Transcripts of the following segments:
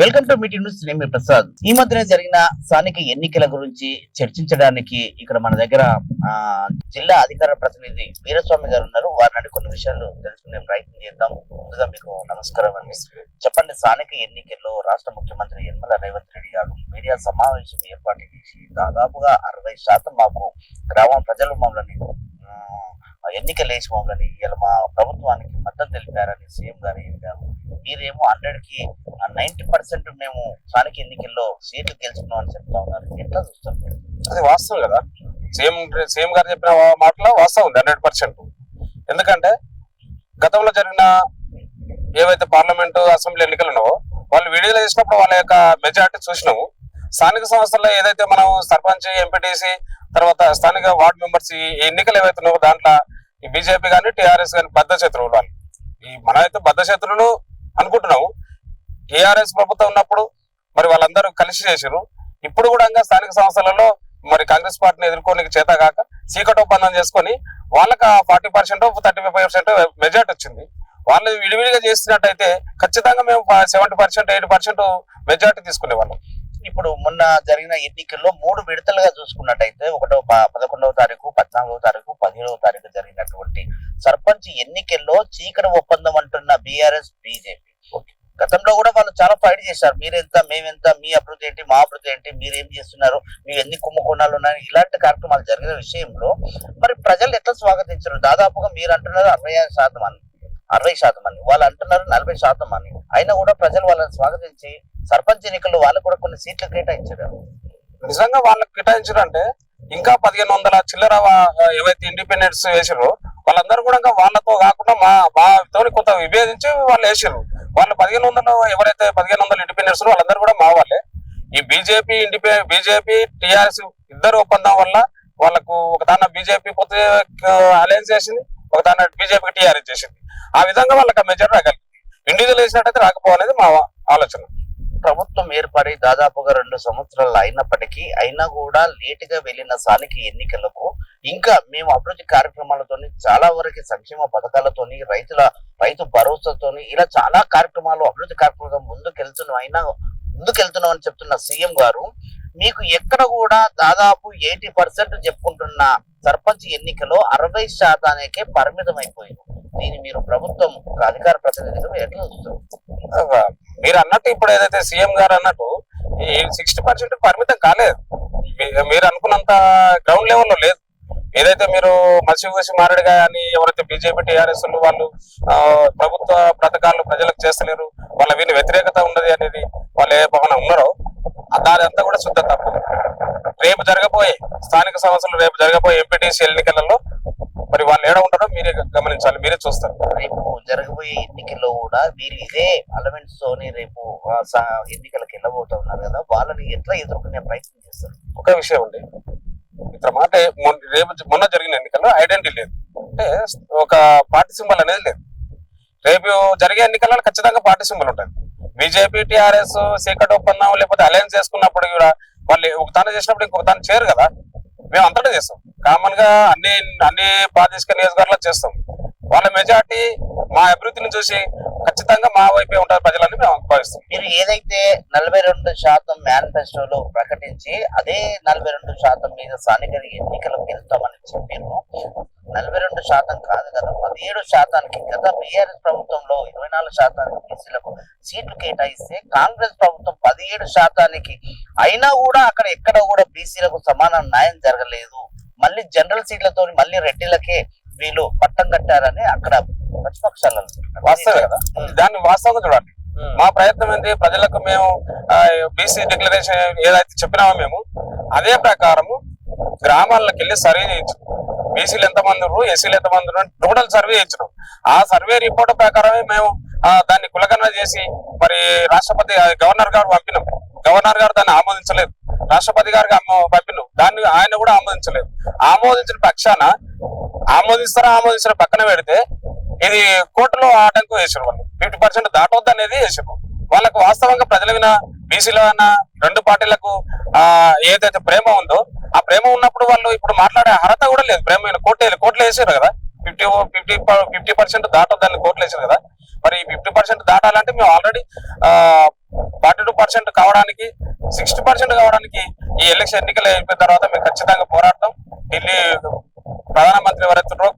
Welcome to meeting news నేను మీ ప్రసాద్. ఈ మధ్యన జరిగిన స్థానిక ఎన్నికల గురించి చర్చించడానికి ఇక్కడ మన దగ్గర జిల్లా అధికార ప్రతినిధి వీరస్వామి గారు ఉన్నారు. వారిని కొన్ని విషయాలు తెలుసుకునే ప్రయత్నం చేద్దాం. ముందుగా మీకు నమస్కారం అండి. చెప్పండి స్థానిక ఎన్నికల్లో రాష్ట్ర ముఖ్యమంత్రి యనమల రేవంత్ రెడ్డి గారు మీడియా సమావేశం ఏర్పాటు చేసి దాదాపుగా అరవై శాతం మాకు గ్రామ ప్రజలు మమ్మల్ని ఎన్నికలు వేసి మమ్మల్ని ఇవాళ మా ప్రభుత్వానికి మద్దతు తెలిపారని సీఎం గారు చెప్పారు. మీరేమో హండ్రెడ్కి నైన్టీ పర్సెంట్ మేము స్థానిక ఎన్నికల్లో సీట్లు గెలుచుకున్నాం అని చెప్తా ఉన్నారు. ఎట్లా చూస్తాం అది వాస్తవం కదా. సీఎం సీఎం గారు చెప్పిన మాటలో వాస్తవం ఉంది హండ్రెడ్ పర్సెంట్. ఎందుకంటే గతంలో జరిగిన ఏవైతే పార్లమెంటు అసెంబ్లీ ఎన్నికలు ఉన్నావో వాళ్ళు విడుదల చేసినప్పుడు వాళ్ళ యొక్క మెజార్టీ చూసినాము. స్థానిక సంస్థల్లో ఏదైతే మనం సర్పంచ్ ఎంపీటీసీ తర్వాత స్థానిక వార్డు మెంబర్స్ ఈ ఎన్నికలు ఏవైతే ఉన్నావో దాంట్లో ఈ బీజేపీ కానీ టీఆర్ఎస్ కానీ బద్ద శత్రువులు వాళ్ళు ఈ మనమైతే బద్ద శత్రువులు అనుకుంటున్నాము. టీఆర్ఎస్ ప్రభుత్వం ఉన్నప్పుడు మరి వాళ్ళందరూ కలిసి చేసారు ఇప్పుడు కూడా ఇంకా స్థానిక సంస్థలలో మరి కాంగ్రెస్ పార్టీని ఎదుర్కోనికి చేత కాక చీకటి ఒప్పందం చేసుకొని వాళ్ళకి forty percent thirty five percent majority వచ్చింది. వాళ్ళు విడివిడిగా చేసినట్టయితే ఖచ్చితంగా మేము seventy percent eighty percent majority తీసుకునే వాళ్ళం ఇప్పుడు మొన్న జరిగిన ఎన్నికల్లో మూడు విడతలుగా చూసుకున్నట్టయితే ఒకటో పదకొండవ తారీఖు పద్నాలుగవ తారీఖు పదిహేడవ తారీఖు జరిగినటువంటి సర్పంచ్ ఎన్నికల్లో చీకటి ఒప్పందం అంటున్న బీఆర్ఎస్ బీజేపీ. గతంలో కూడా వాళ్ళు చాలా ఫైట్ చేశారు. మీరెంత మేమెంత మీ అభివృద్ధి ఏంటి మా అభివృద్ధి ఏంటి మీరు ఏం చేస్తున్నారు మీ ఎన్ని కుంభకోణాలు ఉన్నాయి ఇలాంటి కార్యక్రమాలు జరిగిన విషయంలో మరి ప్రజలు ఎట్లా స్వాగతించారు? దాదాపుగా మీరు అంటున్నారు అరవై ఆరు శాతం అని అరవై శాతం అని వాళ్ళు అంటున్నారు నలభై శాతం అని. అయినా కూడా ప్రజలు వాళ్ళని స్వాగతించి సర్పంచ్ ఎన్నికల్లో వాళ్ళకు కూడా కొన్ని సీట్లు కేటాయించారు. నిజంగా వాళ్ళకి కేటాయించారంటే ఇంకా పదిహేను వందల చిల్లర ఏవైతే ఇండిపెండెన్స్ వేసారో వాళ్ళందరూ కూడా ఇంకా వాళ్ళతో కాకుండా మా మాతో కొంత విభేదించి వాళ్ళు వేసారు వాళ్ళు పదిహేను వందలు ఎవరైతే పదిహేను వందల ఇండిపెండెన్స్ వాళ్ళందరూ కూడా మా వాళ్ళే. ఈ బీజేపీ ఇండిపె బీజేపీ టిఆర్ఎస్ ఇద్దరు ఒప్పందం వల్ల వాళ్ళకు ఒక దాన్న బీజేపీ పోతే అలయన్స్ చేసింది ఒక దాన్న బీజేపీ టీఆర్ఎస్ చేసింది. ఆ విధంగా వాళ్ళకి మెజార్ రాగలిగింది. ఇండివిజువల్ వేసినట్టయితే రాకపోవాలనేది మా ఆలోచన. ప్రభుత్వం ఏర్పడి దాదాపుగా రెండు సంవత్సరాలు అయినప్పటికీ అయినా కూడా లేట్గా వెళ్ళిన స్థానిక ఎన్నికలకు ఇంకా మేము అభివృద్ధి కార్యక్రమాలతోని చాలా వరకు సంక్షేమ పథకాలతోని రైతుల రైతు భరోసాతోని ఇలా చాలా కార్యక్రమాలు అభివృద్ధి కార్యక్రమాలతో ముందుకెళ్తున్నాం. అయినా ముందుకెళ్తున్నాం అని చెప్తున్న సీఎం గారు మీకు ఎక్కడ కూడా దాదాపు ఎయిటీ పర్సెంట్ చెప్పుకుంటున్న సర్పంచ్ ఎన్నికలో అరవై శాతానికే పరిమితం అయిపోయింది దీన్ని మీరు ప్రభుత్వం ఒక అధికార ప్రతినిధులు ఎట్లా చూస్తారు? మీరు అన్నట్టు ఇప్పుడు ఏదైతే సీఎం గారు అన్నట్టు ఈ సిక్స్టీ పర్సెంట్ పరిమితం కాలేదు. మీరు అనుకున్నంత గ్రౌండ్ లెవెల్లో లేదు. ఏదైతే మీరు మత్స్యభూషి మారడి కానీ ఎవరైతే బీజేపీ టీఆర్ఎస్ వాళ్ళు ప్రభుత్వ పథకాలు ప్రజలకు చేస్తలేరు వాళ్ళ వీని వ్యతిరేకత ఉన్నది అనేది వాళ్ళు ఏ పవన ఉన్నారో దాని అంతా కూడా శుద్ధ తప్పు. రేపు జరగబోయే స్థానిక సంస్థలు రేపు జరగబోయే ఎంపీటీసీ ఎన్నికలలో మరి వాళ్ళు ఏడ ఉంటారో మీరే గమనించాలి మీరే చూస్తారు. రేపు జరగబోయే ఎన్నికల్లో కూడా వీళ్ళు ఇదే అలవెంట్స్ తోని రేపు ఎన్నికలకు వెళ్ళబోతా ఉన్నారు కదా వాళ్ళని ఎట్లా ఎదుర్కొనే ప్రయత్నం చేస్తారు? ఒక విషయం అండి. ఇతర అంటే రేపు మొన్న జరిగిన ఎన్నికల్లో ఐడెంటిటీ లేదు. అంటే ఒక పార్టీ సింబల్ అనేది లేదు. రేపు జరిగే ఎన్నికల్లో ఖచ్చితంగా పార్టీ సింబల్ ఉంటుంది. బీజేపీ టీఆర్ఎస్ సీక్రెట్ ఒప్పందం లేకపోతే అలయన్స్ చేసుకున్నప్పుడు కూడా వాళ్ళు ఒక తాను చేసినప్పుడు ఇంకొక తాను చేయరు కదా. మేము అంతటా చేస్తాం. కామన్గా అన్ని అన్ని ప్రాదేశిక నియోజకవర్గాల్లో చేస్తాం. వాళ్ళ మెజార్టీ మా అభివృద్ధిని చూసి ఖచ్చితంగా మా వైపే ఉంటారు ప్రజలని మేము భావిస్తాం మీరు ఏదైతే నలభై రెండు శాతం మేనిఫెస్టోలో ప్రకటించి అదే నలభై రెండు శాతం మీద స్థానిక ఎన్నికలకు వెళ్తామని చెప్పారు నలభై రెండు శాతం కాదు కదా పదిహేడు శాతానికి గత బీఆర్ఎస్ ప్రభుత్వంలో ఇరవై నాలుగు శాతానికి బీసీలకు సీట్లు కేటాయిస్తే కాంగ్రెస్ ప్రభుత్వం పదిహేడు శాతానికి అయినా కూడా అక్కడ ఎక్కడ కూడా బీసీలకు సమాన న్యాయం జరగలేదు. మళ్ళీ జనరల్ సీట్లతో మళ్ళీ రెడ్డిలకే వీళ్ళు పట్టం కట్టారని అక్కడ వాస్తవే కదా? దాన్ని వాస్తవంగా చూడాలి. ఉమ్. మా ప్రయత్నం ఏంటి? ప్రజలకు మేము బీసీ డిక్లరేషన్ ఏదైతే చెప్పినామో మేము అదే ప్రకారము గ్రామాలకు వెళ్ళి సర్వే చేయించు. బీసీలు ఎంతమంది ఉన్నారు? ఎస్సీలు ఎంతమంది ఉన్నారు? టోటల్ సర్వే చేయించినాం ఆ సర్వే రిపోర్ట్ ప్రకారమే మేము దాన్ని కులగణన చేసి మరి రాష్ట్రపతి గవర్నర్ గారు పంపినాం. గవర్నర్ గారు దాన్ని ఆమోదించలేదు. రాష్ట్రపతి గారికి పంపినాం. దాన్ని ఆయన కూడా ఆమోదించలేదు. ఆమోదించిన పక్షాన ఆమోదిస్తారా ఆమోదించిన పక్కన పెడితే ఇది కోర్టులో ఆటంకం వేసారు వాళ్ళు ఫిఫ్టీ పర్సెంట్ దాటవద్దు అనేది వేసారు వాళ్ళకు వాస్తవంగా ప్రజలైన విన బీసీలో అన్న రెండు పార్టీలకు ఆ ఏదైతే ప్రేమ ఉందో ఆ ప్రేమ ఉన్నప్పుడు వాళ్ళు ఇప్పుడు మాట్లాడే అర్హత కూడా లేదు. ప్రేమ కోర్టు కోర్టులో వేసారు కదా. ఫిఫ్టీ ఫిఫ్టీ ఫిఫ్టీ పర్సెంట్ దాటొద్దని కోర్టులో వేసారు కదా. మరి ఫిఫ్టీ పర్సెంట్ దాటాలంటే మేము ఆల్రెడీ ఫార్టీ టూ పర్సెంట్ కావడానికి సిక్స్టీ పర్సెంట్ కావడానికి ఈ ఎలక్షన్ ఎన్నికలు అయిపోయిన తర్వాత మేము ఖచ్చితంగా పోరాడతాం. ఢిల్లీ ప్రధానమంత్రి ఎవరైతే సుప్రీంకోర్టులో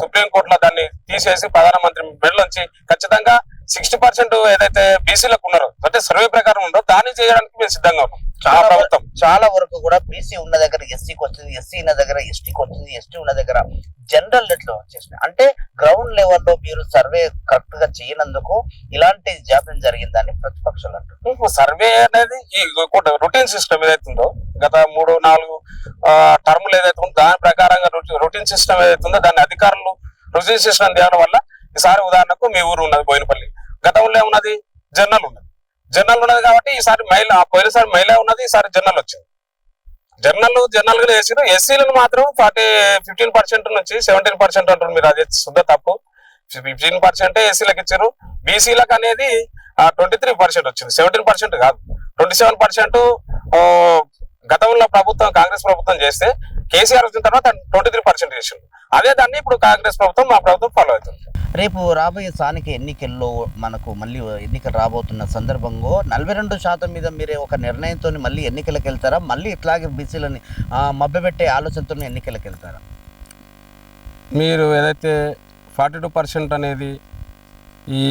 సుప్రీం కోర్టులో దాన్ని తీసేసి ప్రధానమంత్రి మెడలోంచి ఖచ్చితంగా సిక్స్టీ పర్సెంట్ ఏదైతే బీసీలకు ఉన్నారో అంటే సర్వే ప్రకారం ఉందో దాన్ని చేయడానికి మేము సిద్ధంగా ఉన్నాం. చాలా ప్రభుత్వం. చాలా వరకు కూడా బీసీ ఉన్న దగ్గర ఎస్సీకి వచ్చింది ఎస్సీ ఉన్న దగ్గర ఎస్టీకి వచ్చింది ఎస్టీ ఉన్న దగ్గర జనరల్లో వచ్చేసింది అంటే గ్రౌండ్ లెవెల్లో మీరు సర్వే కరెక్ట్గా చేయనందుకు ఇలాంటి జాప్యం జరిగిందని ప్రతిపక్షాలు అంటున్నారు. సర్వే అనేది ఈ రొటీన్ సిస్టమ్ ఏదైతుందో గత మూడు నాలుగు టర్ములు ఏదైతే ఉందో దాని ప్రకారంగా రొటీన్ సిస్టమ్ ఏదైతే ఉందో దాని అధికారులు రొటీన్ సిస్టమ్ తేవడం వల్ల ఈసారి ఉదాహరణకు మీ ఊరు ఉన్నది బోయినపల్లి. గతంలో ఉన్నది జర్నల్ ఉన్నది. జర్నల్ ఉన్నది కాబట్టి ఈసారి మహిళ పోయినసారి మహిళ ఉన్నది ఈసారి జర్నల్ వచ్చింది. జర్నల్ జర్నల్గా వేసారు ఎస్సీలను మాత్రం ఫార్టీ ఫిఫ్టీన్ పర్సెంట్ నుంచి సెవెంటీన్ పర్సెంట్ అంటారు మీరు. అది శుద్ధ తప్పు. ఫిఫ్టీన్ పర్సెంట్ ఎస్సీలకు ఇచ్చారు. బీసీలకు అనేది ట్వంటీ త్రీ పర్సెంట్ వచ్చింది. సెవెంటీన్ పర్సెంట్ కాదు. ట్వంటీ సెవెన్ పర్సెంట్ గతంలో ప్రభుత్వం కాంగ్రెస్ ప్రభుత్వం చేస్తే కేసీఆర్ వచ్చిన తర్వాత ట్వంటీ త్రీ పర్సెంట్ చేసిండు. అదే దాన్ని ఇప్పుడు కాంగ్రెస్ ప్రభుత్వం మా ప్రభుత్వం ఫాలో అవుతుంది. రేపు రాబోయే స్థానిక ఎన్నికల్లో మనకు మళ్ళీ ఎన్నికలు రాబోతున్న సందర్భంలో నలభై రెండు శాతం మీద మీరే ఒక నిర్ణయంతో మళ్ళీ ఎన్నికలకు వెళ్తారా? మళ్ళీ ఇట్లాగే బీసీలని మభ్యపెట్టే ఆలోచనతో ఎన్నికలకు వెళ్తారా? మీరు ఏదైతే ఫార్టీ టూ పర్సెంట్ అనేది ఈ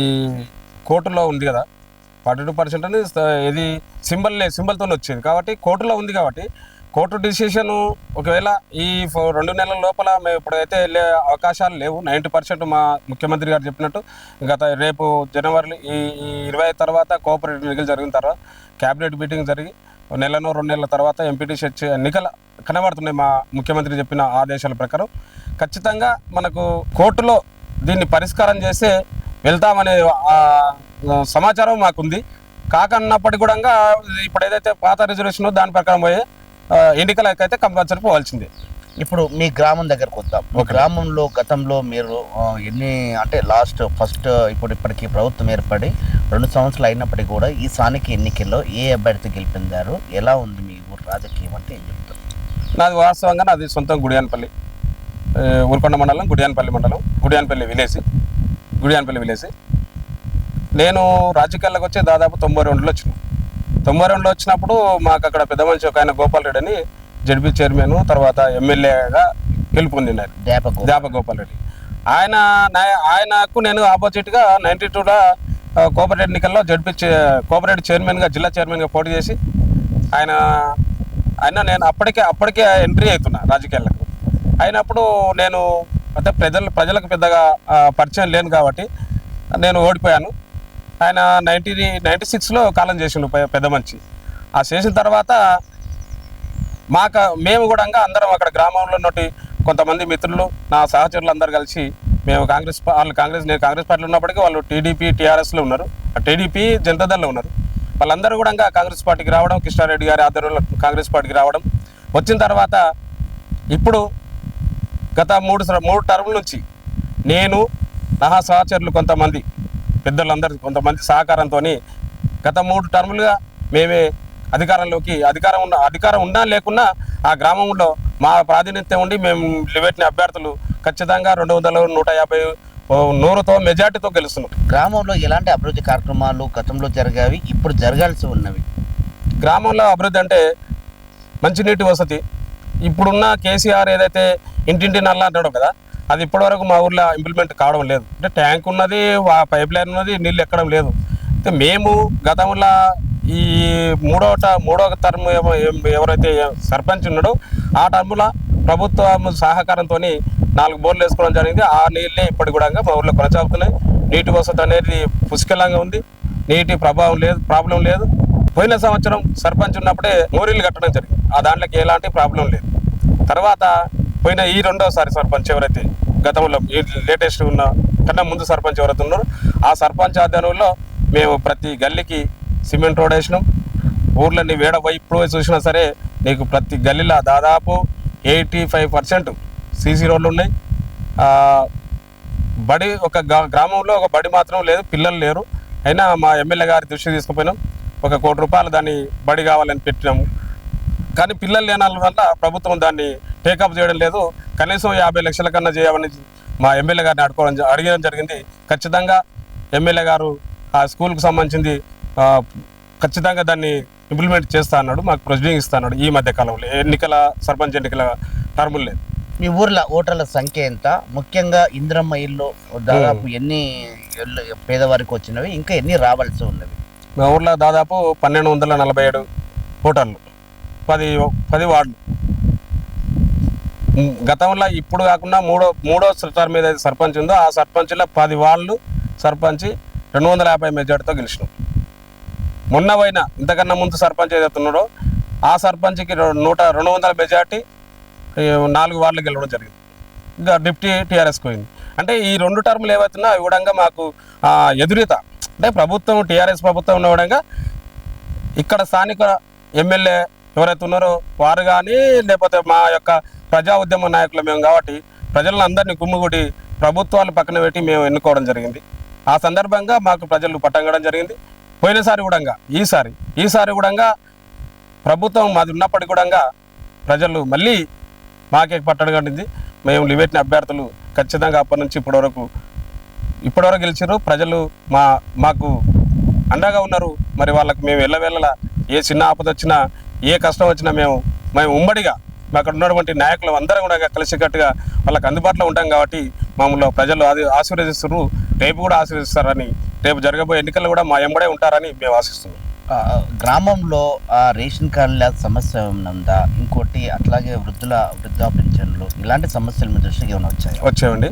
కోర్టులో ఉంది కదా ఫార్టీ టూ పర్సెంట్ అనేది ఇది సింబల్ సింబల్తో వచ్చేది. కాబట్టి కోర్టులో ఉంది కాబట్టి కోర్టు డిసిషన్ ఒకవేళ ఈ ఫో- రెండు నెలల లోపల మేము ఇప్పుడైతే వెళ్ళే అవకాశాలు లేవు. నైంటీ పర్సెంట్ మా ముఖ్యమంత్రి గారు చెప్పినట్టు గత రేపు జనవరి ఈ ఇరవై తర్వాత కోఆపరేటివ్ ఎన్నికలు జరిగిన తర్వాత క్యాబినెట్ మీటింగ్ జరిగి ఒక రెండు నెలల తర్వాత ఎంపీటీ వచ్చే ఎన్నికలు కనబడుతున్నాయి మా ముఖ్యమంత్రి చెప్పిన ఆదేశాల ప్రకారం. ఖచ్చితంగా మనకు కోర్టులో దీన్ని పరిష్కారం చేస్తే వెళ్తామనే సమాచారం మాకుంది. కాకన్నప్పటికి కూడా ఇప్పుడు ఏదైతే పాత రిజర్వేషన్ దాని ప్రకారం పోయే ఎన్నికలకైతే కంపల్సరీ పోవాల్సిందే. ఇప్పుడు మీ గ్రామం దగ్గరకు వద్దాం. గ్రామంలో గతంలో మీరు ఎన్ని అంటే లాస్ట్ ఫస్ట్ ఇప్పుడు ఇప్పటికి ప్రభుత్వం ఏర్పడి రెండు సంవత్సరాలు అయినప్పటికీ కూడా ఈ స్థానిక ఎన్నికల్లో ఏ అభ్యర్థి గెలిపిందారు? ఎలా ఉంది మీ ఊరు రాజకీయం అంటే ఏం చెప్తారు? నాది వాస్తవంగా నాది సొంతం గుడియానపల్లి. ఊరుకొండ మండలం గుడియానపల్లి మండలం గుడియానపల్లి విలేజ్ గుడియానపల్లి విలేజ్. నేను రాజకీయాల్లోకి వచ్చి దాదాపు తొంభై రెండులో వచ్చిన. రెండులో వచ్చినప్పుడు మాకు అక్కడ పెద్ద మనిషి ఒక ఆయన గోపాల్ రెడ్డి అని జడ్పీ చైర్మన్ తర్వాత ఎమ్మెల్యేగా గెలుపొందినారు దేప గోపాల్. రెడ్డి. ఆయన ఆయనకు నేను ఆపోజిట్గా నైన్టీ టూలో కోఆపరేటివ్ ఎన్నికల్లో జడ్పీ కోఆపరేటివ్ చైర్మన్గా జిల్లా చైర్మన్గా పోటీ చేసి ఆయన ఆయన నేను అప్పటికే అప్పటికే ఎంట్రీ అవుతున్నా రాజకీయాలకు. అయినప్పుడు నేను అంటే ప్రజలు ప్రజలకు పెద్దగా పరిచయం లేను కాబట్టి నేను ఓడిపోయాను. ఆయన నైన్టీ నైన్టీ సిక్స్లో కాలం చేసిండు పెద్ద మంచి ఆ చేసిన తర్వాత మాకు మేము కూడా అందరం అక్కడ గ్రామంలో ఉన్నటి కొంతమంది మిత్రులు నా సహచరులు అందరు కలిసి మేము కాంగ్రెస్ వాళ్ళు కాంగ్రెస్ నేను కాంగ్రెస్ పార్టీలో ఉన్నప్పటికీ వాళ్ళు టీడీపీ టీఆర్ఎస్లో ఉన్నారు. టీడీపీ జనతాదళ్ళో ఉన్నారు. వాళ్ళందరూ కూడా కాంగ్రెస్ పార్టీకి రావడం కృష్ణారెడ్డి గారి ఆధ్వర్యంలో కాంగ్రెస్ పార్టీకి రావడం వచ్చిన తర్వాత ఇప్పుడు గత మూడు మూడు టర్ముల నుంచి నేను నా సహచరులు కొంతమంది పెద్దలందరూ కొంతమంది సహకారంతో గత మూడు టర్ములుగా మేమే అధికారంలోకి అధికారం ఉన్న అధికారం ఉన్నా లేకున్నా ఆ గ్రామంలో మా ప్రాతినిధ్యం ఉండి మేము నిలబెట్టిన అభ్యర్థులు ఖచ్చితంగా రెండు వందలు నూట యాభై నూరుతో మెజార్టీతో గెలుస్తున్నాం. గ్రామంలో ఎలాంటి అభివృద్ధి కార్యక్రమాలు గతంలో జరిగావి? ఇప్పుడు జరగాల్సి ఉన్నవి. గ్రామంలో అభివృద్ధి అంటే మంచినీటి వసతి. ఇప్పుడున్న కేసీఆర్ ఏదైతే ఇంటింటి నల్ల అంటాడు కదా అది ఇప్పటివరకు మా ఊర్లో ఇంప్లిమెంట్ కావడం లేదు. అంటే ట్యాంక్ ఉన్నది పైప్ లైన్ ఉన్నది నీళ్ళు ఎక్కడం లేదు. అయితే మేము గతంలో ఈ మూడవ మూడవ టర్మ్ ఎవరైతే సర్పంచ్ ఉన్నాడో ఆ టర్మ్లో ప్రభుత్వ సహకారంతో నాలుగు బోర్లు వేసుకోవడం జరిగింది. ఆ నీళ్ళే ఇప్పటి కూడా మా ఊర్లో కొనసాగుతున్నాయి. నీటి వసతి అనేది పుష్కలంగా ఉంది. నీటి ప్రభావం లేదు ప్రాబ్లం లేదు. పోయిన సంవత్సరం సర్పంచ్ ఉన్నప్పుడే మోరీలు కట్టడం జరిగింది. ఆ దాంట్లోకి ఎలాంటి ప్రాబ్లం లేదు. తర్వాత పోయిన ఈ రెండోసారి సర్పంచ్ ఎవరైతే గతంలో ఈ లేటెస్ట్ ఉన్న కన్నా ముందు సర్పంచ్ ఎవరైతే ఉన్నారో ఆ సర్పంచ్ ఆధ్వర్యంలో మేము ప్రతి గల్లీకి సిమెంట్ రోడ్ వేసినాం. ఊర్లన్నీ వేడ వైపు ఇప్పుడు చూసినా సరే నీకు ప్రతి గల్లీలో దాదాపు ఎయిటీ ఫైవ్ పర్సెంట్ సీసీ రోడ్లు ఉన్నాయి. బడి ఒక గ్రా- గ్రామంలో ఒక బడి మాత్రం లేదు పిల్లలు లేరు. అయినా మా ఎమ్మెల్యే గారి దృష్టి తీసుకుపోయినాం. ఒక కోటి రూపాయలు దాన్ని బడి కావాలని పెట్టినాము. కానీ పిల్లలు లేని వల్ల ప్రభుత్వం దాన్ని టేకప్ చేయడం లేదు. కనీసం యాభై లక్షల కన్నా చేయమని మా ఎమ్మెల్యే గారిని అడుకోవడం అడగడం జరిగింది. ఖచ్చితంగా ఎమ్మెల్యే గారు ఆ స్కూల్కి సంబంధించింది ఖచ్చితంగా దాన్ని ఇంప్లిమెంట్ చేస్తా అన్నాడు మాకు ప్రొసీడింగ్ ఇస్తా అన్నాడు ఈ మధ్య కాలంలో. ఎన్నికల సర్పంచ్ ఎన్నికల టర్ములు లేదు మీ ఊర్లో ఓటర్ల సంఖ్య ఎంత? ముఖ్యంగా ఇంద్రమ్మ ఇల్లు దాదాపు ఎన్ని పేదవారికి వచ్చినవి? ఇంకా ఎన్ని రావాల్సి ఉన్నవి? మా ఊర్లో దాదాపు పన్నెండు వందల నలభై ఏడు ఓటర్లు. పది పది వార్డులు గతంలో ఇప్పుడు కాకుండా మూడో మూడో టర్మ్ మీద అయితే సర్పంచ్ ఉందో ఆ సర్పంచ్లో పది వార్డులు సర్పంచ్ రెండు వందల యాభై మెజార్టీతో గెలిచినాం. మొన్న పోయిన ఇంతకన్నా ముందు సర్పంచ్ ఏదైతే ఉన్నాడో ఆ సర్పంచ్కి నూట రెండు వందల మెజార్టీ నాలుగు వార్డులు గెలవడం జరిగింది. ఇంకా డిప్టీ టీఆర్ఎస్ పోయింది. అంటే ఈ రెండు టర్ములు ఏవైతున్నా అవి కూడా మాకు ఎదురిత ఎదురీత. అంటే ప్రభుత్వం టీఆర్ఎస్ ప్రభుత్వం ఉన్న విధంగా ఇక్కడ స్థానిక ఎమ్మెల్యే ఎవరైతే ఉన్నారో వారు కానీ లేకపోతే మా యొక్క ప్రజా ఉద్యమ నాయకులు మేము కాబట్టి ప్రజలను అందరినీ గుమ్ముగుడి ప్రభుత్వాలు పక్కన పెట్టి మేము ఎన్నుకోవడం జరిగింది. ఆ సందర్భంగా మాకు ప్రజలు పట్టంగడం జరిగింది. పోయినసారి కూడా ఈసారి ఈసారి కూడా ప్రభుత్వం మాది ఉన్నప్పటికీ కూడా ప్రజలు మళ్ళీ మాకే పట్టడగడింది మేము లిబెట్టిన అభ్యర్థులు ఖచ్చితంగా అప్పటి నుంచి ఇప్పటి వరకు ఇప్పటివరకు గెలిచారు ప్రజలు మా మాకు అండగా ఉన్నారు. మరి వాళ్ళకి మేము వెళ్ళవేళ్ళలా ఏ చిన్న ఆపద వచ్చినా ఏ కష్టం వచ్చినా మేము మేము ఉమ్మడిగా అక్కడ ఉన్నటువంటి నాయకులు అందరం కూడా కలిసికట్టుగా వాళ్ళకి అందుబాటులో ఉంటాం కాబట్టి మమ్మల్ని ప్రజలు అది ఆశీర్వదిస్తున్నారు. రేపు కూడా ఆశీర్వదిస్తారని రేపు జరగబోయే ఎన్నికలు కూడా మా ఎంబడే ఉంటారని మేము ఆశిస్తున్నాం. గ్రామంలో ఆ రేషన్ కార్డుల సమస్య ఉందా? ఇంకోటి అట్లాగే వృద్ధుల వృద్ధా పింఛన్లు ఇలాంటి సమస్యలు మీ దృష్టికి ఏమైనా వచ్చాయి? వచ్చేవండి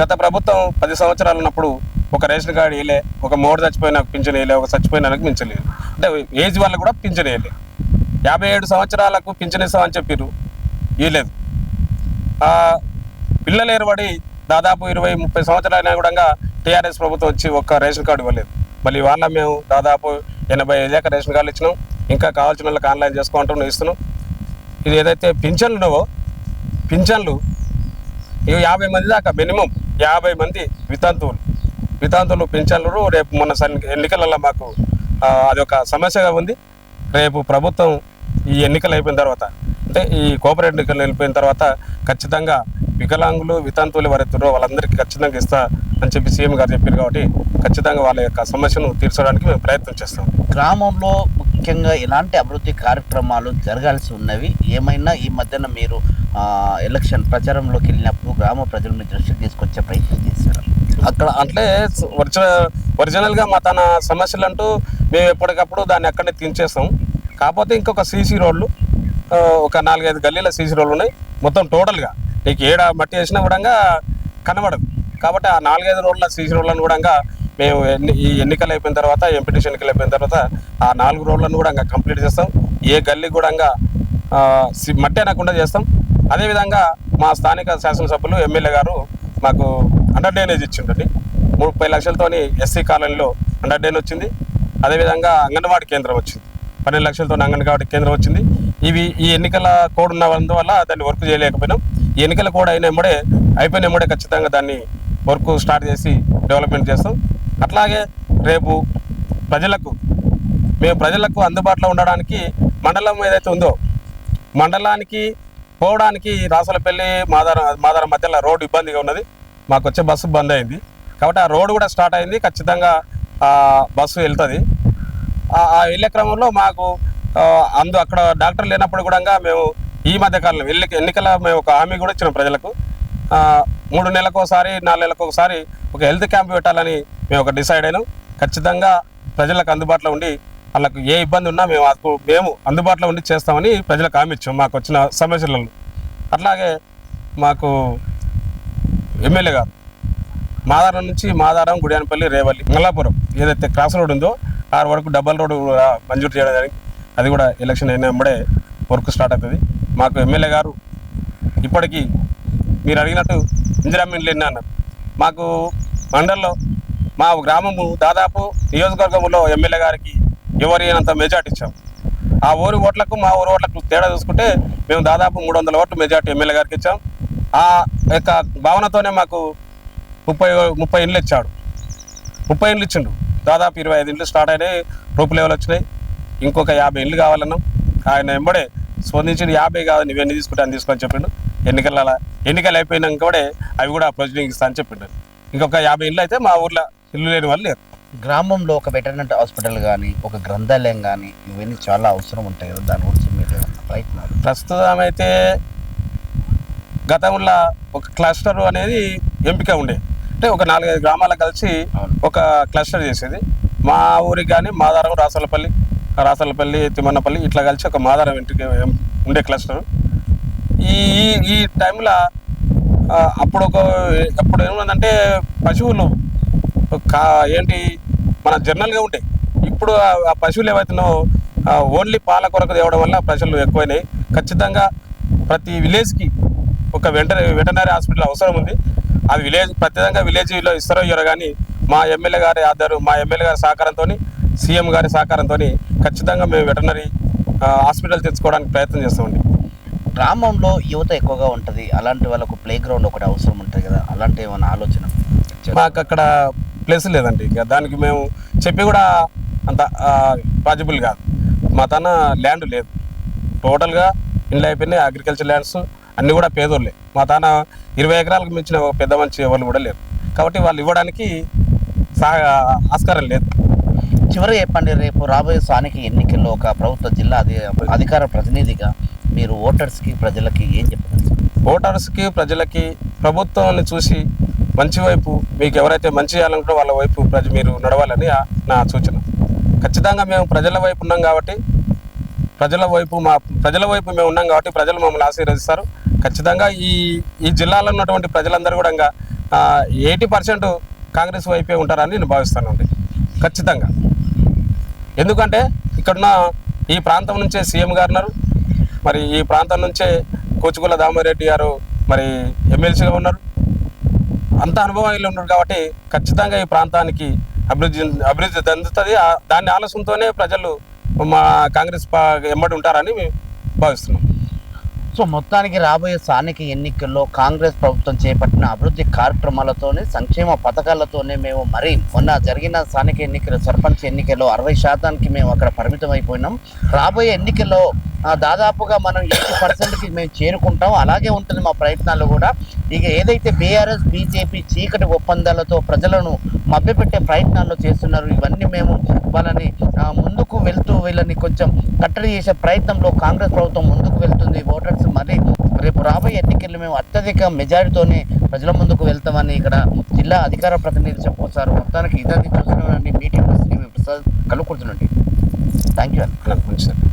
గత ప్రభుత్వం పది సంవత్సరాలు ఉన్నప్పుడు ఒక రేషన్ కార్డు వేయలే ఒక మూడు చచ్చిపోయిన పింఛన్ వేయలే ఒక చచ్చిపోయిన పింఛన్ అంటే ఏజ్ వల్ల కూడా పింఛన్ వేయలే. యాభై ఏడు సంవత్సరాలకు పింఛను ఇస్తామని చెప్పారు ఇవ్వలేదు పిల్లలు ఏర్పడి దాదాపు ఇరవై ముప్పై సంవత్సరాలైనా కూడా టీఆర్ఎస్ ప్రభుత్వం వచ్చి ఒక్క రేషన్ కార్డు ఇవ్వలేదు. మళ్ళీ వాళ్ళ మేము దాదాపు ఎనభై ఐదు దాకా రేషన్ కార్డులు ఇచ్చినాం. ఇంకా కావాల్సిన వాళ్ళకి ఆన్లైన్ చేసుకుంటాం ఇస్తున్నాం. ఇది ఏదైతే పింఛన్లు ఉన్నావో పింఛన్లు ఇవి యాభై మంది దాకా మినిమం యాభై మంది వితంతువులు. వితంతువులు పింఛన్లు రేపు మొన్న ఎన్నికలలో మాకు అది ఒక సమస్యగా ఉంది. రేపు ప్రభుత్వం ఈ ఎన్నికలు అయిపోయిన తర్వాత అంటే ఈ కోఆపరేటివ్ ఎన్నికలు వెళ్ళిపోయిన తర్వాత ఖచ్చితంగా వికలాంగులు వితంతువులు ఎవరైతున్నారో వాళ్ళందరికీ ఖచ్చితంగా ఇస్తా అని చెప్పి సీఎం గారు చెప్పారు కాబట్టి ఖచ్చితంగా వాళ్ళ యొక్క సమస్యను తీర్చడానికి మేము ప్రయత్నం చేస్తాం. గ్రామంలో ముఖ్యంగా ఎలాంటి అభివృద్ధి కార్యక్రమాలు జరగాల్సి ఉన్నవి? ఏమైనా ఈ మధ్యన మీరు ఎలక్షన్ ప్రచారంలోకి వెళ్ళినప్పుడు గ్రామ ప్రజలు మీ దృష్టికి తీసుకొచ్చే ప్రయత్నం చేశారు? అక్కడ అంటే ఒరిజినల్ ఒరిజినల్గా మా తన సమస్యలు అంటూ మేము ఎప్పటికప్పుడు దాన్ని అక్కడనే తీర్చేస్తాం. కాకపోతే ఇంకొక సీసీ రోడ్లు ఒక నాలుగైదు గల్లీల సీసీ రోడ్లు ఉన్నాయి. మొత్తం టోటల్గా. నీకు ఏడ మట్టి వేసినా కూడా కనబడదు. కాబట్టి ఆ నాలుగైదు రోడ్ల సీసీ రోడ్లను కూడా మేము ఎన్ని ఈ ఎన్నికలు అయిపోయిన తర్వాత ఎంపీటీసీ ఎన్నికలు అయిపోయిన తర్వాత ఆ నాలుగు రోడ్లను కూడా కంప్లీట్ చేస్తాం. ఏ గల్లీ కూడా సి- మట్టి అనకుండా చేస్తాం. అదేవిధంగా మా స్థానిక శాసనసభ్యులు ఎమ్మెల్యే గారు మాకు అండర్ డ్రైనేజ్ ఇచ్చిండండి. ముప్పై లక్షలతోని ఎస్సీ కాలనీలో అండర్ డ్రైన్ వచ్చింది. అదేవిధంగా అంగన్వాడీ కేంద్రం వచ్చింది. పన్నెండు లక్షలతో అంగన్వాడీ కేంద్రం వచ్చింది. ఇవి ఈ ఎన్నికల కోడ్ ఉన్న వల్ల దాన్ని వర్క్ చేయలేకపోయినాం. ఎన్నికల కోడ్ అయిన ఎమ్మడే అయిపోయిన ఎమ్మడే ఖచ్చితంగా దాన్ని వర్క్ స్టార్ట్ చేసి డెవలప్మెంట్ చేస్తాం. అట్లాగే రేపు ప్రజలకు మేము ప్రజలకు అందుబాటులో ఉండడానికి మండలం ఏదైతే ఉందో మండలానికి పోవడానికి రాసులపల్లి మాదార మాదార మధ్యలో రోడ్డు ఇబ్బందిగా ఉన్నది. మాకు వచ్చే బస్సు బంద్ అయింది. కాబట్టి ఆ రోడ్డు కూడా స్టార్ట్ అయింది. ఖచ్చితంగా బస్సు వెళ్తుంది. వెళ్ళే క్రమంలో మాకు అందు అక్కడ డాక్టర్ లేనప్పుడు కూడా మేము ఈ మధ్య కాలంలో ఎన్నికల మేము ఒక హామీ కూడా ఇచ్చినాం ప్రజలకు. మూడు నెలలకు ఒకసారి నాలుగు నెలలకు ఒకసారి ఒక హెల్త్ క్యాంప్ పెట్టాలని మేము ఒక డిసైడ్ అయినాం. ఖచ్చితంగా ప్రజలకు అందుబాటులో ఉండి వాళ్ళకు ఏ ఇబ్బంది ఉన్నా మేము మేము అందుబాటులో ఉండి చేస్తామని ప్రజలకు హామీ ఇచ్చాం మాకు వచ్చిన సమస్యలలో అట్లాగే మాకు ఎమ్మెల్యే గారు మాదారం నుంచి మాదారం గుడియానపల్లి రేవల్లి మంగళాపురం ఏదైతే క్రాస్ రోడ్ ఉందో ఆరు వరకు డబల్ రోడ్ కూడా మంజూరు చేయడం జరిగింది. అది కూడా ఎలక్షన్ అయిన వెంబడే వర్క్ స్టార్ట్ అవుతుంది. మాకు ఎమ్మెల్యే గారు ఇప్పటికీ మీరు అడిగినట్టు ఇందిరామిన్లు ఎన్ని అన్నారు మాకు మండల్లో మా గ్రామము దాదాపు నియోజకవర్గంలో ఎమ్మెల్యే గారికి ఎవరి అంత మెజార్టీ ఇచ్చాం. ఆ ఊరి ఓట్లకు మా ఊరి ఓట్లకు తేడా చూసుకుంటే మేము దాదాపు మూడు వందల ఓట్లు మెజార్టీ ఎమ్మెల్యే గారికి ఇచ్చాం. ఆ యొక్క భావనతోనే మాకు ముప్పై ముప్పై ఇండ్లు ఇచ్చాడు. ముప్పై ఇండ్లు ఇచ్చిండు దాదాపు ఇరవై ఐదు ఇండ్లు స్టార్ట్ అయినాయి రూపు లెవెల్ వచ్చినాయి. ఇంకొక యాభై ఇండ్లు కావాలన్నాం. ఆయన వెంబడే స్పందించి యాభై కాదు నువ్వెన్ని తీసుకుంటే అని తీసుకొని చెప్పిండు. ఎన్నికల ఎన్నికలు అయిపోయినాక కూడా అవి కూడా ప్రొసీడింగ్ ఇస్తా అని చెప్పిండు. ఇంకొక యాభై ఇండ్లు అయితే మా ఊర్లో ఇల్లు లేని వాళ్ళు లేరు. గ్రామంలో ఒక వెటర్నరీ హాస్పిటల్ కానీ ఒక గ్రంథాలయం కానీ ఇవన్నీ చాలా అవసరం ఉంటాయి కదా దాని గురించి మీరు ప్రయత్నాలు? ప్రస్తుతం అయితే గతంలో ఒక క్లస్టర్ అనేది ఎంపిక ఉండే. అంటే ఒక నాలుగైదు గ్రామాలకు కలిసి ఒక క్లస్టర్ చేసేది. మా ఊరికి కానీ మాదారం రాసలపల్లి రాసలపల్లి తిమ్మన్నపల్లి ఇట్లా కలిసి ఒక మాదారం ఇంటికి ఉండే క్లస్టర్. ఈ ఈ- టైంలో అప్పుడు ఒక అప్పుడు ఏముందంటే పశువులు కా ఏంటి మన జనరల్గా ఉంటాయి ఇప్పుడు ఆ- ఆ పశువులు ఏవైతున్నాయో ఓన్లీ పాల కొరకు తేవడం వల్ల ప్రజలు ఎక్కువైనాయి. ఖచ్చితంగా ప్రతి విలేజ్కి ఒక వెంటనే వెటనరీ హాస్పిటల్ అవసరం ఉంది. అది విలేజ్ ప్రత్యేకంగా విలేజ్లో ఇస్తారో ఇయ్యారో కానీ మా ఎమ్మెల్యే గారి ఆధారు మా ఎమ్మెల్యే గారి సహకారంతో సీఎం గారి సహకారంతో ఖచ్చితంగా మేము వెటనరీ హాస్పిటల్ తెచ్చుకోవడానికి ప్రయత్నం చేస్తామండి గ్రామంలో యువత ఎక్కువగా ఉంటుంది. అలాంటి వాళ్ళకు ప్లే గ్రౌండ్ ఒకటి అవసరం ఉంటుంది కదా. అలాంటి ఏమైనా ఆలోచన? మాకు అక్కడ ప్లేస్ లేదండి. ఇక దానికి మేము చెప్పి కూడా అంత పాజిబుల్ కాదు. మా తన ల్యాండ్ లేదు. టోటల్గా ఇండ్లు అయిపోయినాయి అగ్రికల్చర్ ల్యాండ్స్ అన్నీ కూడా పేదోళ్ళే. మా తాన ఇరవై ఎకరాలకు మించిన ఒక పెద్ద మంచి ఎవరు కూడా లేరు. కాబట్టి వాళ్ళు ఇవ్వడానికి సా ఆస్కారం లేదు. చివరి చెప్పండి రేపు రాబోయే స్థానిక ఎన్నికల్లో ఒక ప్రభుత్వ జిల్లా అధి అధికార ప్రతినిధిగా మీరు ఓటర్స్కి ప్రజలకి ఏం చెప్తారు ఓటర్స్కి ప్రజలకి ప్రభుత్వాన్ని చూసి మంచి వైపు మీకు ఎవరైతే మంచి చేయాలనుకుంటే వాళ్ళ వైపు ప్రజ మీరు నడవాలని నా సూచన. ఖచ్చితంగా మేము ప్రజల వైపు ఉన్నాం కాబట్టి ప్రజల వైపు మా ప్రజల వైపు మేము ఉన్నాం కాబట్టి ప్రజలు మమ్మల్ని ఆశీర్వదిస్తారు. ఖచ్చితంగా ఈ ఈ జిల్లాలో ఉన్నటువంటి ప్రజలందరూ కూడా ఎయిటీ పర్సెంట్ కాంగ్రెస్ వైపే ఉంటారని నేను భావిస్తానండి ఖచ్చితంగా. ఎందుకంటే ఇక్కడున్న ఈ ప్రాంతం నుంచే సీఎం గారు ఉన్నారు. మరి ఈ ప్రాంతం నుంచే కోచుకుల దామరెడ్డి గారు మరి ఎమ్మెల్సీగా ఉన్నారు. అంత అనుభవం ఉన్నారు కాబట్టి ఖచ్చితంగా ఈ ప్రాంతానికి అభివృద్ధి అభివృద్ధి చెందుతుంది. దాన్ని దాని ఆలోచనతోనే ప్రజలు మా కాంగ్రెస్ పా ఎమ్మడి ఉంటారని మేము భావిస్తున్నాం. సో మొత్తానికి రాబోయే స్థానిక ఎన్నికల్లో కాంగ్రెస్ ప్రభుత్వం చేపట్టిన అభివృద్ధి కార్యక్రమాలతోనే సంక్షేమ పథకాలతోనే మేము మరి మొన్న జరిగిన స్థానిక ఎన్నికల సర్పంచ్ ఎన్నికల్లో అరవై శాతానికి మేము అక్కడ పరిమితం అయిపోయినాం రాబోయే ఎన్నికల్లో దాదాపుగా మనం ఎయిటీ పర్సెంట్కి మేము చేరుకుంటాం. అలాగే ఉంటుంది మా ప్రయత్నాలు కూడా. ఇక ఏదైతే బీఆర్ఎస్ బీజేపీ చీకటి ఒప్పందాలతో ప్రజలను మభ్యపెట్టే ప్రయత్నాలు చేస్తున్నారు ఇవన్నీ మేము వాళ్ళని ముందుకు వెళ్తూ వీళ్ళని కొంచెం కట్టడి చేసే ప్రయత్నంలో కాంగ్రెస్ ప్రభుత్వం ముందుకు వెళ్తుంది. ఓటర్స్ మరి రేపు రాబోయే ఎన్నికల్లో మేము అత్యధిక మెజారిటీతోనే ప్రజల ముందుకు వెళ్తామని ఇక్కడ జిల్లా అధికార ప్రతినిధి చెప్పొచ్చారు మొత్తానికి ఇదే చూసిన మీటింగ్ ప్రసాద్ కలుగుకుంటున్నాండి థ్యాంక్ యూ అండి